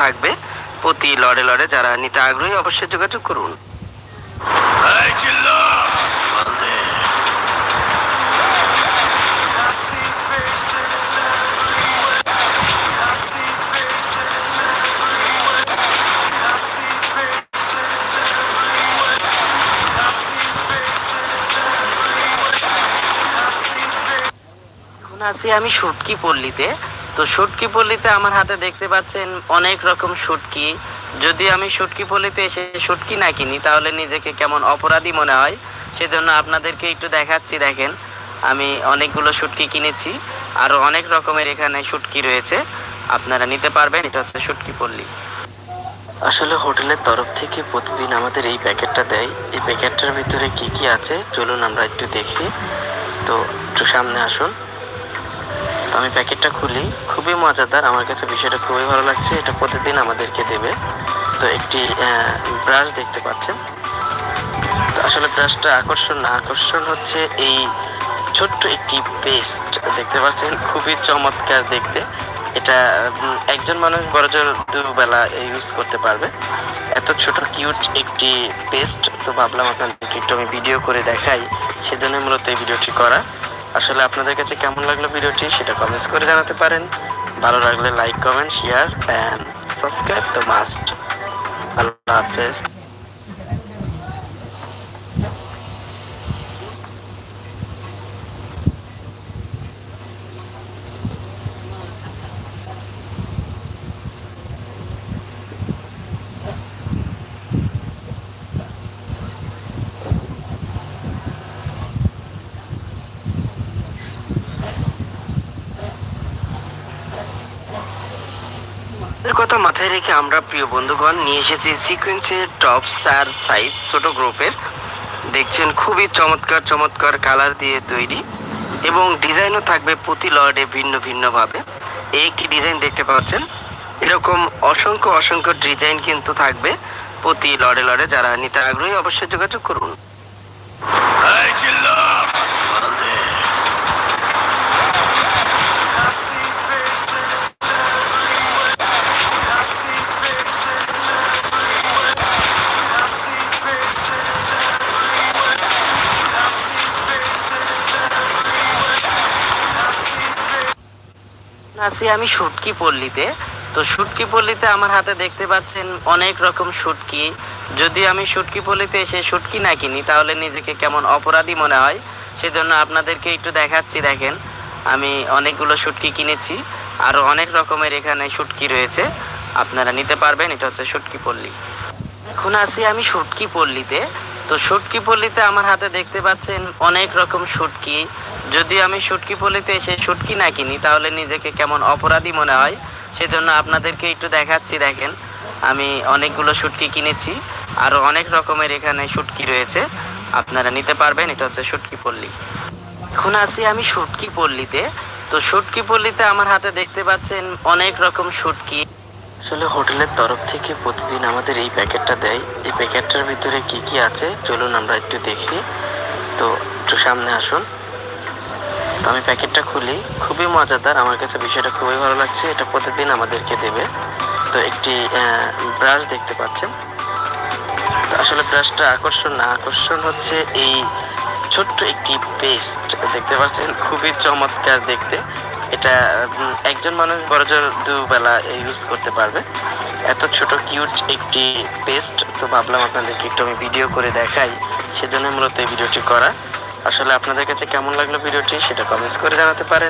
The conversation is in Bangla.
থাকবে। প্রতি লড়ে লড়ে যারা নিতে আগ্রহী অবশ্যই যোগাযোগ করুন। এখন আছি আমি শুটকি পল্লীতে। তো শুটকি পল্লীতে আমার হাতে দেখতে পাচ্ছেন অনেক রকম শুটকি। যদি আমি শুটকি পল্লীতে এসে শুটকি না কিনি, তাহলে নিজেকে কেমন অপরাধী মনে হয়? সেজন্য আপনাদেরকে একটু দেখাচ্ছি, দেখেন। আমি অনেকগুলো শুটকি কিনেছি আরও অনেক রকমের এখানে শুটকি রয়েছে। আপনারা নিতে পারবেন, এটা হচ্ছে শুটকি পল্লী। আসলে হোটেলের তরফ থেকে প্রতিদিন আমাদের এই প্যাকেটটা দেয়। এই প্যাকেটটার ভিতরে কি কি আছে, চলুন আমরা একটু দেখি। তো একটু সামনে আসুন। আমি প্যাকেটটা খুলি। খুবই মজাদার। আমার কাছে বিষয়টা খুবই ভালো লাগছে। এটা প্রতিদিন আমাদেরকে দেবে। তো একটি ব্রাশ দেখতে পাচ্ছেন। তো আসলে ব্রাশটা আকর্ষণ না, আকর্ষণ হচ্ছে এই ছোট্ট একটি পেস্ট। দেখতে পাচ্ছেন? খুবই চমৎকার দেখতে। এটা একজন মানুষ বড়জোর দুবেলা ইউজ করতে পারবে। এত ছোট, কিউট একটি পেস্ট। তো ভাবলাম আপনাদেরকে একটু আমি ভিডিও করে দেখাই। সেজন্য মূলত এই ভিডিওটি করা। আসলে আপনাদের কাছে কেমন লাগল ভিডিওটি সেটা কমেন্টস করে জানাতে পারেন। ভালো লাগলে like comment share and subscribe the must আল্লাহ হাফেজ। কথা মাথায় রেখে আমরা প্রিয় বন্ধুগণ নিয়ে এসেছি সিকোয়েন্সের টপ সার সাইজ ছোট গ্রুপের দেখছেন খুবই চমৎকার চমৎকার কালার দিয়ে তৈরি এবং ডিজাইনও থাকবে প্রতি লর্ডে ভিন্ন ভিন্নভাবে একটি ডিজাইন দেখতে পাচ্ছেন। এরকম অসংখ্য অসংখ্য ডিজাইন কিন্তু থাকবে প্রতি লড়ে লড়ে যারা নিতে আগ্রহী অবশ্যই যোগাযোগ করুন। আছি আমি শুটকি পল্লীতে। তো শুটকি পল্লীতে আমার হাতে দেখতে পাচ্ছেন অনেক রকম শুটকি। যদি আমি শুটকি পল্লীতে এসে শুটকি না কিনি, তাহলে নিজেকে কেমন অপরাধী মনে হয়? সেজন্য আপনাদেরকে একটু দেখাচ্ছি, দেখেন। আমি অনেকগুলো শুটকি কিনেছি আরও অনেক রকমের এখানে শুটকি রয়েছে। আপনারা নিতে পারবেন, এটা হচ্ছে শুটকি পল্লী। এখন আছি আমি শুটকি পল্লীতে তো শুটকি পল্লীতে আমার হাতে দেখতে পাচ্ছেন অনেক রকম শুটকি। যদি আমি শুটকি পল্লীতে এসে শুটকি না কিনি, তাহলে নিজেকে কেমন অপরাধী মনে হয়? সেজন্য আপনাদেরকে একটু দেখাচ্ছি, দেখেন। আমি অনেকগুলো শুটকি কিনেছি আরও অনেক রকমের এখানে শুটকি রয়েছে। আপনারা নিতে পারবেন, এটা হচ্ছে শুটকি পল্লী। এখন আছি আমি শুটকি পল্লীতে। তো শুটকি পল্লীতে আমার হাতে দেখতে পাচ্ছেন অনেক রকম শুটকি। আসলে হোটেলের তরফ থেকে প্রতিদিন আমাদের এই প্যাকেটটা দেয়। এই প্যাকেটটার ভিতরে কি কি আছে? চলুন আমরা একটু দেখি। তো একটু সামনে আসুন। তো আমি প্যাকেটটা খুলি। খুবই মজাদার। আমার কাছে বিষয়টা খুবই ভালো লাগছে। এটা প্রতিদিন আমাদেরকে দেবে। তো একটি ব্রাশ দেখতে পাচ্ছেন। তো আসলে ব্রাশটা আকর্ষণ না, আকর্ষণ হচ্ছে এই ছোট্ট একটি পেস্ট। দেখতে পাচ্ছেন? খুবই চমৎকার দেখতে। এটা একজন মানুষ বড়জোর দুবেলা ইউজ করতে পারবে। এত ছোট কিউট একটি পেস্ট তো ভাবলাম আপনাদেরকে একটু আমি ভিডিও করে দেখাই। সেজন্য মূলত এই ভিডিওটি করা। আসলে আপনাদের কাছে কেমন লাগল ভিডিওটি সেটা কমেন্টস করে জানাতে পারেন।